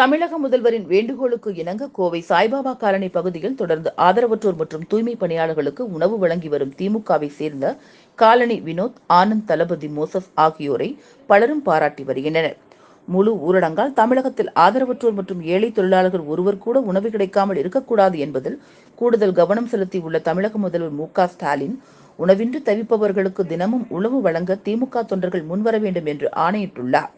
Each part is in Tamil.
தமிழக முதல்வரின் வேண்டுகோளுக்கு இணங்க கோவை சாய்பாபா காலனி பகுதியில் தொடர்ந்து ஆதரவற்றோர் மற்றும் தூய்மை பணியாளர்களுக்கு உணவு வழங்கி வரும் திமுகவை சேர்ந்த காலனி வினோத் ஆனந்த் தளபதி மோசஸ் ஆகியோரை பலரும் பாராட்டி வருகின்றனர். முழு ஊரடங்கால் தமிழகத்தில் ஆதரவற்றோர் மற்றும் ஏழை தொழிலாளர்கள் ஒருவர் கூட உணவு கிடைக்காமல் இருக்கக்கூடாது என்பதில் கூடுதல் கவனம் செலுத்தியுள்ள தமிழக முதல்வர் மு ஸ்டாலின் உணவின்றி தவிப்பவர்களுக்கு தினமும் உணவு வழங்க திமுக தொண்டர்கள் முன்வர வேண்டும் என்று ஆணையிட்டுள்ளார்.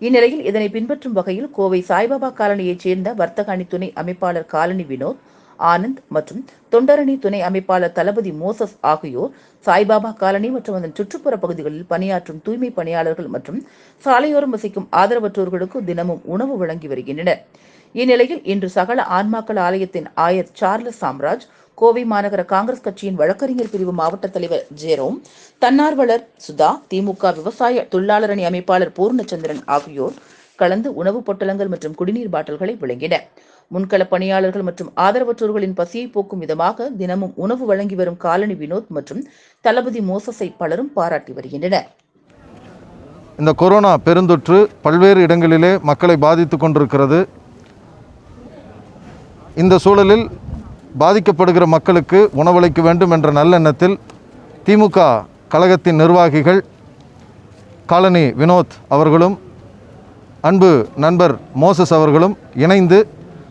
இந்நிலையில் இதனை பின்பற்றும் வகையில் கோவை சாய்பாபா காலனியைச் சேர்ந்த வர்த்தக அணி துணை அமைப்பாளர் காலனி வினோத் ஆனந்த் மற்றும் தொண்டரணி துணை அமைப்பாளர் தளபதி மோசஸ் ஆகியோர் சாய்பாபா காலனி மற்றும் அதன் சுற்றுப்புற பகுதிகளில் பணியாற்றும் தூய்மை பணியாளர்கள் மற்றும் சாலையோரம் வசிக்கும் ஆதரவற்றோர்களுக்கு தினமும் உணவு வழங்கி வருகின்றனர். இந்நிலையில் இன்று சகல ஆன்மாக்கள் ஆலயத்தின் ஆயர் சார்லஸ் சாம்ராஜ் கோவை மாநகர காங்கிரஸ் கட்சியின் வழக்கறிஞர் பிரிவு மாவட்ட தலைவர் ஜெரோம் தன்னார்வலர் சுதா திமுக விவசாய தொழிலாளர் அணி அமைப்பாளர் பூர்ணச்சந்திரன் ஆகியோர் கலந்து உணவுப் பொட்டலங்கள் மற்றும் குடிநீர் பாட்டில்களை வழங்கின முன்கள பணியாளர்கள் மற்றும் ஆதரவற்றோர்களின் பசியை போக்கும் விதமாக தினமும் உணவு வழங்கி வரும் காலனி வினோத் மற்றும் தளபதி மோசஸை பலரும் பாராட்டி வருகின்றனர். இந்த கொரோனா பெருந்தொற்று பல்வேறு இடங்களிலே மக்களை பாதித்து கொண்டிருக்கிறது. இந்த சூழலில் பாதிக்கப்படுகிற மக்களுக்கு உணவளிக்க வேண்டும் என்ற நல்லெண்ணத்தில் திமுக கழகத்தின் நிர்வாகிகள் காலனி வினோத் அவர்களும் அன்பு நண்பர் மோசஸ் அவர்களும் இணைந்து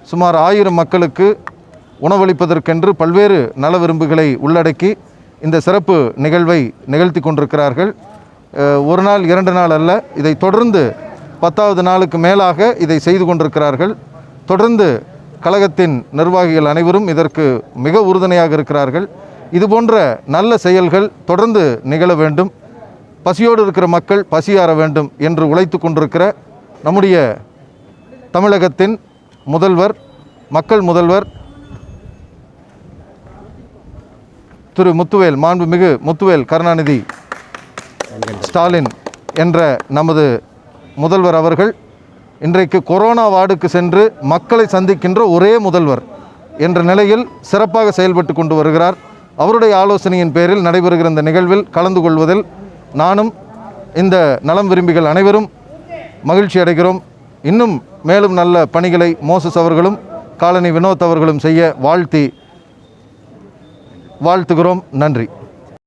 சுமார் ஆயிரம் மக்களுக்கு உணவளிப்பதற்கென்று பல்வேறு நல விரும்புகளை உள்ளடக்கி இந்த சிறப்பு நிகழ்வை நிகழ்த்தி கொண்டிருக்கிறார்கள். ஒரு நாள் இரண்டு நாள் அல்ல இதை தொடர்ந்து பத்தாவது நாளுக்கு மேலாக இதை செய்து கொண்டிருக்கிறார்கள். தொடர்ந்து கழகத்தின் நிர்வாகிகள் அனைவரும் இதற்கு மிக உறுதுணையாக இருக்கிறார்கள். இதுபோன்ற நல்ல செயல்கள் தொடர்ந்து நிகழ வேண்டும். பசியோடு இருக்கிற மக்கள் பசியாற வேண்டும் என்று உழைத்து கொண்டிருக்கிற நம்முடைய தமிழகத்தின் முதல்வர் மக்கள் முதல்வர் திரு முத்துவேல் மாண்புமிகு முத்துவேல் கருணாநிதி ஸ்டாலின் என்ற நமது முதல்வர் அவர்கள் இன்றைக்கு கொரோனா வார்டுக்கு சென்று மக்களை சந்திக்கின்ற ஒரே முதல்வர் என்ற நிலையில் சிறப்பாக செயல்பட்டு கொண்டு வருகிறார். அவருடைய ஆலோசனையின் பேரில் நடைபெறுகிற இந்த நிகழ்வில் கலந்து கொள்வதில் நானும் இந்த நலம் விரும்பிகள் அனைவரும் மகிழ்ச்சி அடைகிறோம். இன்னும் மேலும் நல்ல பணிகளை மோசஸ் அவர்களும் காலனி வினோத் அவர்களும் செய்ய வாழ்த்தி வாழ்த்துகிறோம். நன்றி.